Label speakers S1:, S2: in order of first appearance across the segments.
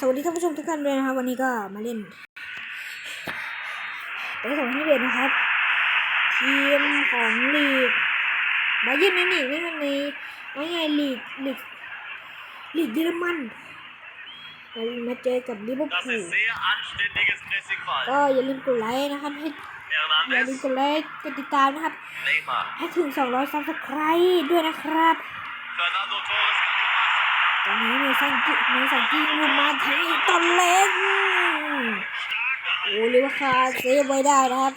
S1: สวัสดีท่านผู้ชมทุกท่านด้วยนะครับ วันนี้ก็มาเล่นเป็นสองที่เด็ดนะครับ ทีมของลีกบาเยิร์นมิวนิกนี่มันในว่าไงลีกลีกลีกเยอรมันเรามาเจอกับลิเวอร์
S2: Das
S1: พูล
S2: ist sehr anständiges Pressing
S1: ก็
S2: Verhalten.
S1: อย่าลืมกดไลค์นะครับให้อย่าลืม
S2: Hernandez,
S1: กดไลค์กดติดตามนะครับ
S2: Neymar,
S1: ให้ถึง 200ซับสไครต์ด้วยนะครับ ตอนนี้มีสังกิมีสังกี้มุมมาทีตอนเล็กโอ้ลิวคาเซฟไว้ได้นะครับ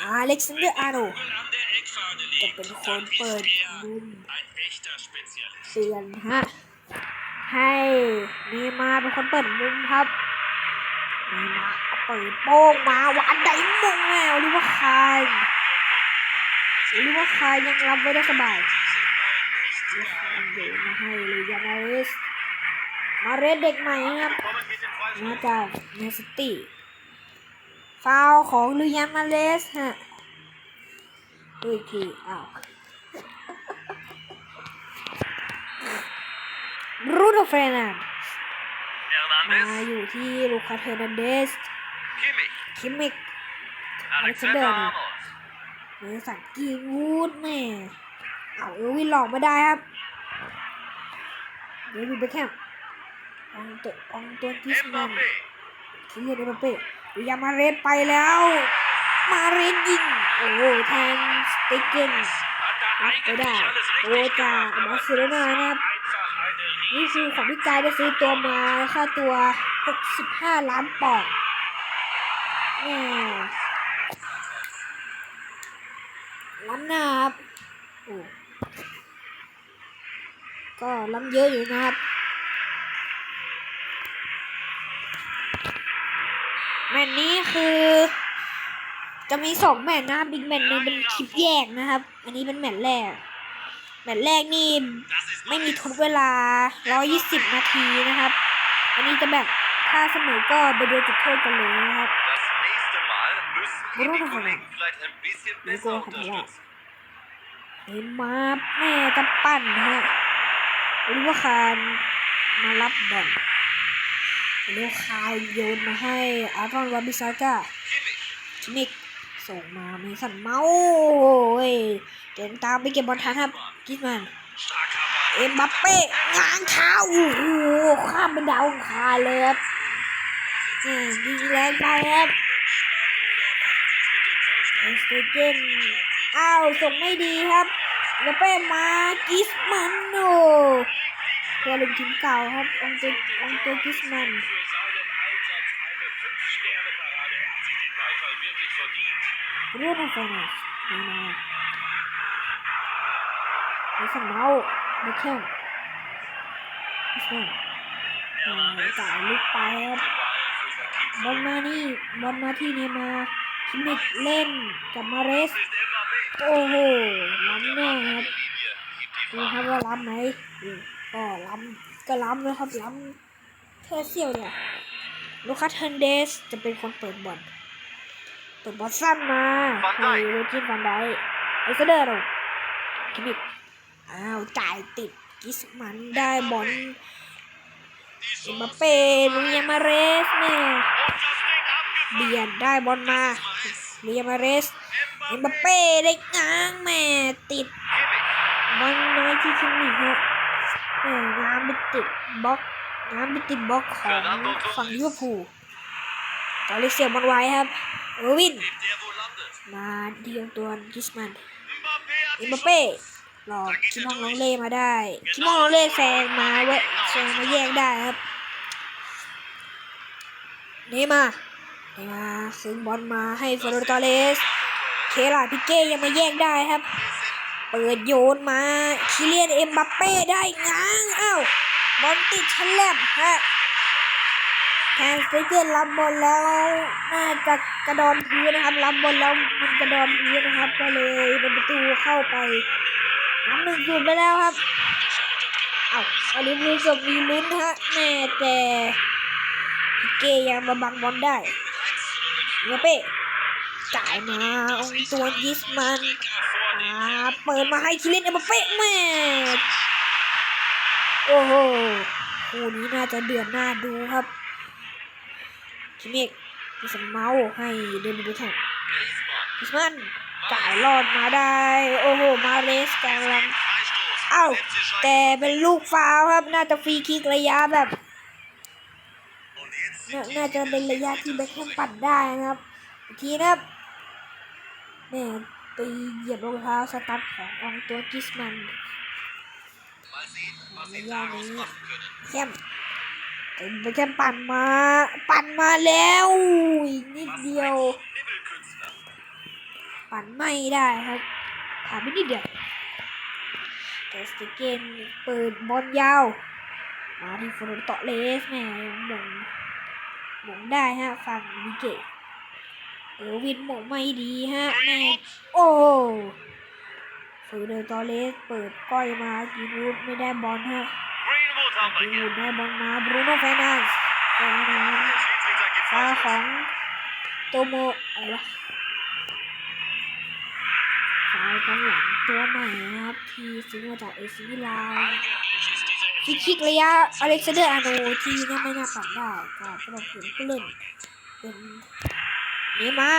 S1: อาเล็กซานเดอร์อาร์โนจะเป็นคนเปิดมุม
S2: ein echter Spezialist.
S1: เตือนฮะให้เนย์มาเป็นคนเปิดมุมครับนย์มา เปิดโป้งมาหวานได้มุงแล้วลิเวอร์คายลิเวอร์คายยังรับไว้ได้สบายลิเวอร์คายโยนมาให้เลยยานาเรสมาเรสเด็กใหม่ครับ
S2: Kommen mit dem Freischuss.
S1: มาจากเนสตี้ฟาวล์ของลูยันมาเลสฮะดูอีกทีอ้าวรูโดเฟรนันมา
S2: Hernandez,
S1: อยู่ที่ลูคาเทอร์นันเดส
S2: Kimmich,
S1: คิมมิก
S2: Alexander
S1: Alexander.
S2: Arnold.
S1: เนสันกีวูดแม่เอาเออร์วินหลอกไม่ได้ครับเดวิดเบคแฮมอองตัวอองตัวกิสแมน
S2: Mbappé,
S1: คิเลียนเอ็มบัปเป้ดูยามาเรสไปแล้ว มาเรสยิง โอ้โหแทงสติกเกน
S2: hat da
S1: รับไปได้
S2: eigentlich alles
S1: โอ้
S2: richtig
S1: จาก
S2: gemacht.
S1: บาร์เซโลนานะครับ
S2: Einfach eine
S1: นี่คือของพี่กายได้ซื้อตัวมาค่าตัว 65 ล้านปอนด์แหม่ ล้ำหน้าครับก็ล้ำเยอะอยู่นะครับ แมตช์นี้คือ จะมีสองแมตช์นะบอีกแมตช์หนึงเป็นคลิปแยกนะครับ อันนี้เป็นแมตช์แรก แมตช์แรกนี่ไม่มีทดเวลา 120 นาทีนะครับ อันนี้จะแบบถ้าเสมอก็ไปดูจุดโทษกันเลยนะครับ
S2: müssen ihn
S1: Bruno
S2: die
S1: Fernandes.
S2: Kollegen vielleicht ein bisschen
S1: Nico
S2: besser
S1: Fernandes.
S2: unterstützen.
S1: เอ็มมาแม่จะปั่นฮะโอลิเวอร์คารมารับบอลโอลิเวอร์คารโยนมาให้อารอนวาบิซาก้า
S2: Kimmich,
S1: ชิมิกส่งมาเมสันเมาส์โอ้ยเดินตามไปเก็บบอลทันครับกิสแมน
S2: starker Ball.
S1: เอ็มบัปเป้ง้างเท้าโอ้โหข้ามเป็นดาวอังคารเลยครับนี่ยิงแรงไปครับ เอสเตรเกนอ้าวส่งไม่ดีครับเอ็มบัปเป้มากิสมันโนเพื่อลงทีมเก่าครับองตัวองตัวกิสมันเรื่ององแฟนส์นี่มาเมสันเมาส์เบคแคมกิสมันอ่าจ่ายลูกไปครับบอลมานี่บอลมาที่เนมา ร์คิมมิกเล่นกับมาเรส
S2: ist Mbappé.
S1: โอ้โหล้ำแน่ครับ
S2: Linie gibt die
S1: ดูครับว่าล้ำไหมอืมก็ล้ำก็ล้ำนะครับล้ำแค่เสี้ยวเนี่ยลูคัสเทนเดสจะเป็นคนเปิดบอลเปิดบอลสั้นมาให้โรจินฟันไดไอเซเดอร์เราคิมมิกอ้าวจ่ายติดกิสมันได้บอลเอ็มบัปเป้ลุยามาเรสแม่
S2: Und das Ding abgefangen.
S1: เบียดได้บอลมาเรียมาเรสเอ็มบัปเป้ได้ง้างแม่ติดบอลน้อยที่คิมมิกฮะแม่ง้างไปติดบล็อกง้างไปติดบล็อกของฝั่งลิเวอร์พูลต่อเลยเสียบอลไว้ครับเออร์วิน มาเดียวตัวกิสมันเอ็มบัปเป้หลอกคิมองน้องเล่มาได้คิมองน้องเล่แซงมาเว้ยแซงมาแย่งได้ครับนี่มา มาซึ่งบอลมาให้ฟอร์โรตอเลส เคลาพิเก้ยังมาแย่งได้ครับ เปิดโยนมาคิเลียนเอ็มบัปเป้ได้ง้างอ้าวบอลติดชั้นแลบฮะแทนสเตเกนรับบอลแล้วน่าจะกระดอนพื้นนะครับ รับบอลแล้วมันกระดอนพื้นนะครับ ก็เลยเป็นประตูเข้าไปน้ำหนึ่งศูนย์ไปแล้วครับเอ้าอลิมูเกือบมีลุ้นฮะแม่แต่พิเก้ยังมาบังบอลได้ เนเป้จ่ายมาองตัวยิสมันอ่าเปิดมาให้คิเลนเอ็มบัปเป้แม่โอ้โหคู่นี้น่าจะเดือดหน้าดูครับคิเมกมีสมเมาส์ให้เดนบิวแทนยิสมันจ่ายรอดมาได้ โอ้โห มาเลสกำลังเอ้าแต่เป็นลูกฟาวครับ น่าจะฟรีคิกระยะแบบ น่าจะเป็นระยะที่แบ็คแฮมปัดได้นะครับ อีกทีนะครับแม่ไปเหยียบรองเท้าสตั๊ดขององตัวกิสมันระยะนี้แคมเป็นแค่ปั่นมา ปั่นมาแล้วอีกนิดเดียว ปั่นไม่ได้ครับผ่านไปนิดเดียวแต่สติเกนเปิดบอลยาว มาที่ฟรอนโตเลสแม่หม่ง หมงได้ฮะฝั่งวิเกตเอลวินหมงไม่ดีฮะแม่โอ้ฟรอนโตอเลสเปิดก้อยมากีนูดไม่ได้บอลฮะกีนูดได้บอลมาบรูโน่เฟนันส์เฟนันส์ฟาของโตโมอะไรวะฟาวกองหลังตัวใหม่นะครับที่ซื้อมาจากเอซิลา นฟรีคิกระยะอเล็กซานเดอร์อาร์โนที่เนี่ยไม่น่าปั่นได้ก็สำหรับผู้เล่นเป็นเนมา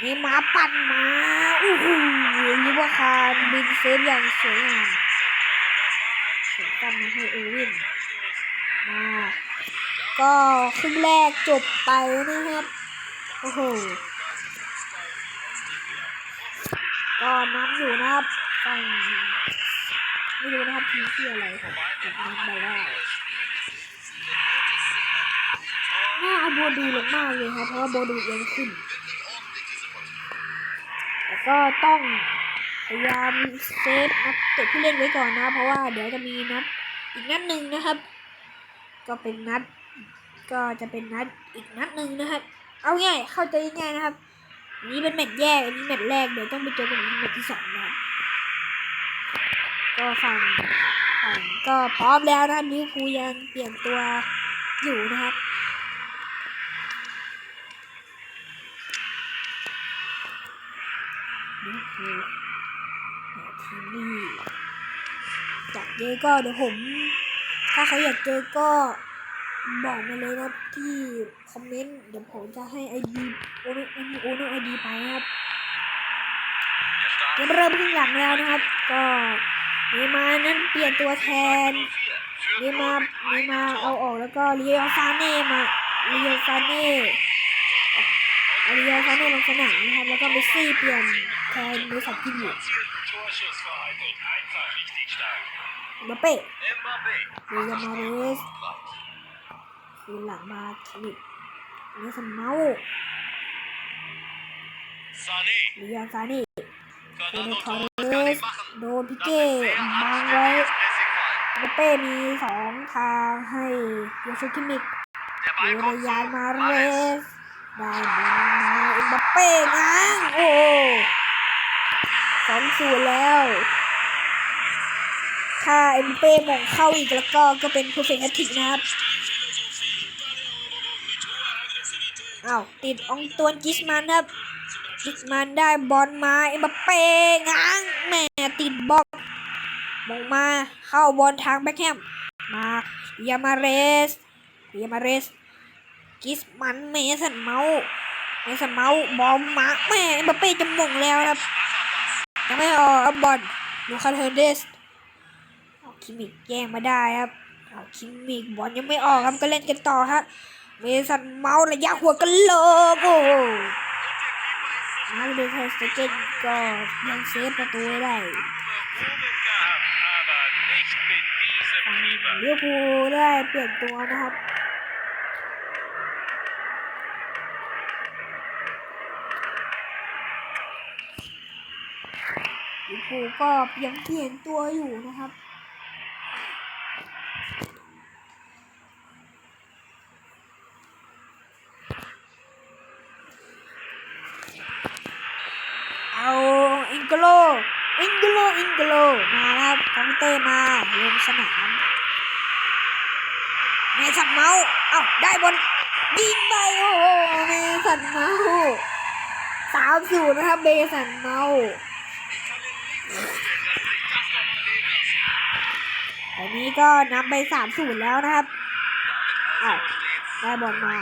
S1: เนมาปั่นมาอู้หูลิเวอร์คารบินเซฟอย่างสวยงามเสียงตั้มมาให้เอวินมาก็ครึ่งแรกจบไปนะครับ โอ้โหก็น้ำอยู่นะครับฝั่ง ไม่รู้นะครับทีมชื่ออะไรติดน้ำไปได้น่าเอาโบดูลงมากเลยครับเพราะว่าโบดูยังขึ้นแต่ก็ต้องพยายามเซฟนักเตะผู้เล่นไว้ก่อนนะ เพราะว่าเดี๋ยวจะมีนัดอีกนัดหนึ่งนะครับ ก็เป็นนัด ก็จะเป็นนัดอีกนัดหนึ่งนะครับ เอาง่ายเข้าใจง่ายนะครับ นี้เป็นแมตช์แยกอันนี้แมตช์แรกเดี๋ยวต้องไปเจอกันอีกแมตช์ที่สองนะ ก็ฝั่งฝั่งก็พร้อมแล้วนะลิวพูยังเปลี่ยนตัวอยู่นะครับลิวอร์พูลหาทีนี่จากเจอก็เดี๋ยวผม ถ้าเขาอยากเจอก็บอกมาเลยนะที่คอมเมนต์เดี๋ยวผมจะให้ไอดีโอโนโอโนไอดีไปนะครับยังเริ่มครึ่งหลังแล้วนะครับ ก็ เนย์มาร์นั้นเปลี่ยนตัวแทนเนย์มาร์เนย์มาร์เอาออกแล้วก็เรียลซาเน่มาเรียลซาเน่เอาเรียลซาเน่ลงสนามนะครับแล้วก็เมสซี่เปลี่ยนแทนเมสันกินอยู่มาเป้เรียลมาเรสคืนหลังมาคิมิเนสันเมาส์เรียลซาเน่ โดนทอร์เรสโดนพิเก้บังไว้เมเป้มีสองทางให้โยชูคิมิกหรือระยานมาเรสได้บอลมาเอ็มบัปเป้ง้างโอ้สองศูนย์แล้ว ถ้าเอ็มเป้มองเข้าอีกแล้วก็ก็เป็นเพอร์เฟกต์แฮตทริกนะครับอ้าวติดอองตวนกิสมันครับ กิสมันได้บอลมาเอ็มบัปเป้ง้างแม่ติดบล็อกมองมาเข้าบอลทางแบ็คแฮมมายามาเรสยามาเรสกิสมันเมสันเมาส์เมสันเมาส์บอลมาแม่เอ็มบัปเป้จะมงแล้วครับยังไม่ออกครับบอลลูคาเทอร์เดสเอาคิมิกแย่งมาได้ครับเอาคิมิกบอลยังไม่ออกครับก็เล่นกันต่อฮะเมสันเมาส์ระยะหัวกันโลกโอ้ โหมาร์คเดนเทสเกตก็ยังเซฟประตูไว้ได้เลี้ยวภูลได้เปลี่ยนตัวนะครับลิเวอร์พูลก็ยังเปลี่ยนตัวอยู่นะครับ เอาอิงโกโล อิงกโลอิงกโลมาแล้วคอมเต้มาลงสนามเมสันเมาส์เอ้าได้บอลยิงไปโอ้โหเมสันเมาส์สามศูนย์นะครับเบสันเมาตอนนี้ก็นำไปสามศูนย์แล้วนะครับอ้าวได้บอลมา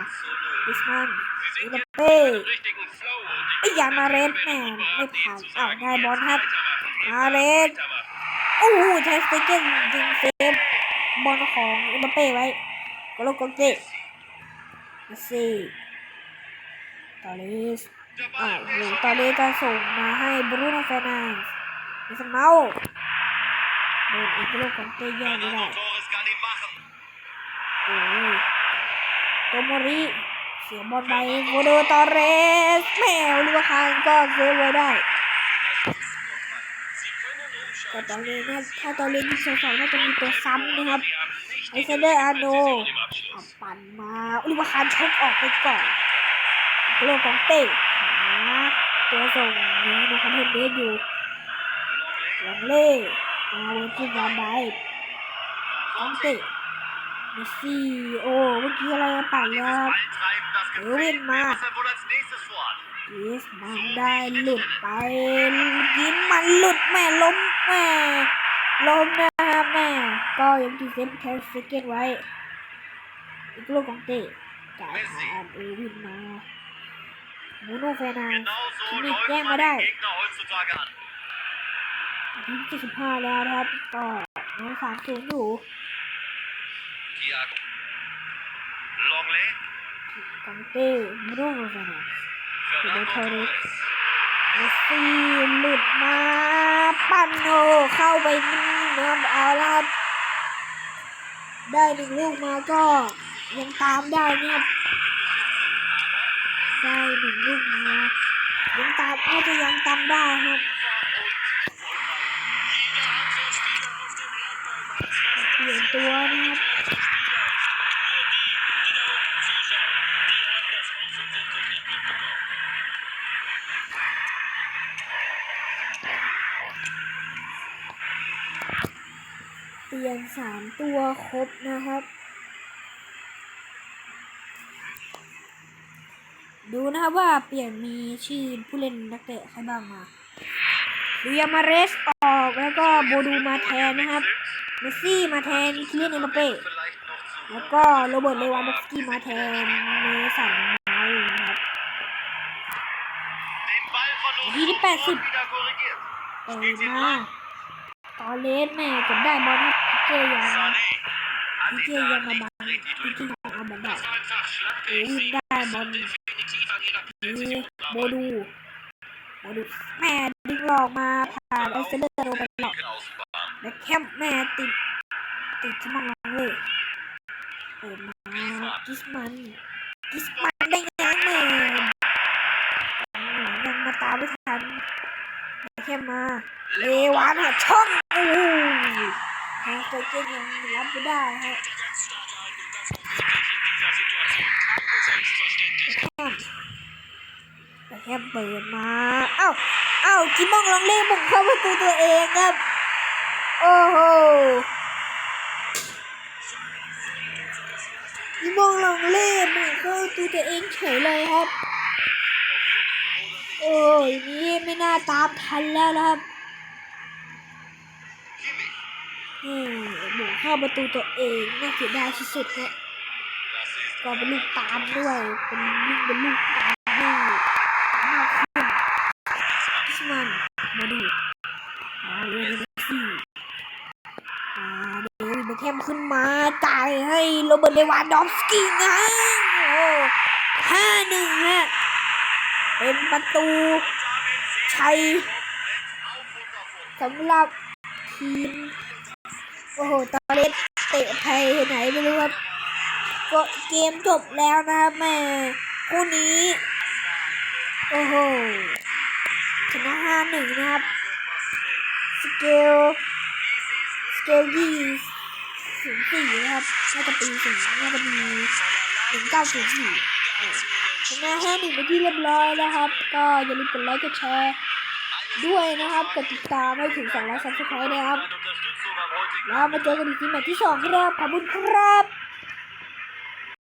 S1: ดิสมันอิน เป้
S2: richtigen Flow und
S1: ไอ้ยามาเรสแม่ไม่ผ่านอ้าวได้บอลครับ มาเรสโอ้โหใช้สเตเกนยิงเซฟบอลของอิมบัปเป้ไว้กโลโกเกะมาซีตอเลสอ่าวโหตอเลสจะส่งมาให้บรูโน่เฟรนันส์มิสเมาโดนอีกโลกของเต้แย่งไม่ได้
S2: Torres kann ihn machen.
S1: โอ้ยโตโมริ เสียบอลไปโวโดตอเรสแมวลูกค้างก็เซฟไว้ได้แต่ตอนนี้นะถ้าตอนเล่นที่สองน่าจะมีตัวซ้ำนะครับไอเซเดอร์อาโนเอาปั่นมาลิวคารชกออกไปก่อนโลกของเต้หาตัวส่งนี้นะครับเห็นเดสอยู่หลังเล่มาเวนที่วานได้ของเต้ เมสซี่โอ้เมื่อกี้อะไรมาปั่นแล้วครับ
S2: Eintreiben, das
S1: Ruin
S2: gefällt mir,
S1: mal.
S2: was er wohl als nächstes vorhat.
S1: ยิสมันได้หลุดไปยินมันหลุดแม่ล้มแม่ล้มนะครับแม่ก็ยังดีเซฟแคสเก็ตไว้อีกลูกของเตะจ่ายหาเอวินมามูโนเฟนา
S2: Genauso
S1: Kimi
S2: läuft
S1: Gang
S2: man
S1: mal
S2: den
S1: da.
S2: Gegner heutzutage an.
S1: ทีที่สิบห้าแล้วนะครับก็น้องสามศูนย์อยู่
S2: Thiago. Longley
S1: ของเต้มูโนเฟนา
S2: Fernando
S1: Torres.
S2: Torres.
S1: เมสซี่หลุดมาปั้นโนเข้าไปนี่นะครับเอาละครับได้หนึ่งลูกมาก็ยังตามได้เนี่ยครับได้หนึ่งลูกมายังตามอาจจะยังตามได้ครับเปลี่ยนตัวนะครับเปลี่ย นสามตัวครบนะครับ ดูนะครับว่าเปลี่ยนมีชื่อผู้เล่นนักเตะใครบ้างมาดูยามาเรสออกแล้วก็โบดูมาแทนนะครับเมสซี่มาแทนคิเลียนเอ็มเป้แล้วก็โรเบิร์ตเลวานดอฟสกี้มาแทนเมสันเมาส์นะครับ
S2: den Ball verloren
S1: Die die
S2: und
S1: Pässe.
S2: wieder korrigiert.
S1: เปิดมาตอเลสแม่เก็บได้บอลครับ พิเจยัง
S2: Sané.
S1: พิ
S2: Hat
S1: เจยังมาบังดิเจ
S2: durch.
S1: ยังอาบอลได้
S2: Das war einfach schlapp
S1: เอวินได้บอลนี่โบดูโมดูแม่ดึงหลอกมาผ่านไอเซเลอร์โรไปหลอกแบ็คแคมแม่ติดติดที่มังลังเลยเปิดมากิสมันกิสมันได้ยังแม่ยังมาตามไม่ทันแบ็คแคมมา เลวานหัดช่องอู้ทางโซเจนยังรับไม่ได้ฮะแบ็คแคม เปิดมาเอ้าเอ้าจิมองลองเล่บุกเข้าประตูตัวเองครับ โอ้โหจิมองลองเล่บุกเข้าประตูตัวเองเฉยเลยครับ โอ้ยนี่ไม่น่าตามทันแล้วนะครับ
S2: Kimmich.
S1: อืมบุกเข้าประตูตัวเองน่าเสียดายที่สุดฮะก็เป็นลูกตามด้วยเป็นวิ่งเป็นลูกตามากขึ้นพิสมันมาดูมาเรียนเมสซี่มาเดวิด เบคแฮมขึ้นมาจ่ายให้โรเบิร์ตเลวานดอฟสกี้นะโอ้ห้าหนึ่งฮะเป็นประตู ชัยสำหรับทีม โอ้โหตอนเล่นเตะไทยไหนไม่รู้ครับก็เกมจบแล้วนะครับแม่คู่นี้ โอ้โหชนะห้าหนึ่งนะครับ สเกลสเกลยี่ ศูนย์สี่นะครับน่าจะปีศูนย์น่าจะมีหนึ่งเก้าศูนย์สี่ชนะห้าหนึ่งไปที่เรียบร้อยนะครับ ก็อย่าลืมกดไลค์กดแชร์ด้วยนะครับกดติดตามให้ถึง200 subscribe นะครับแล้วมาเจอกันอีกทีแมตช์ที่สองครับขอบคุณครับ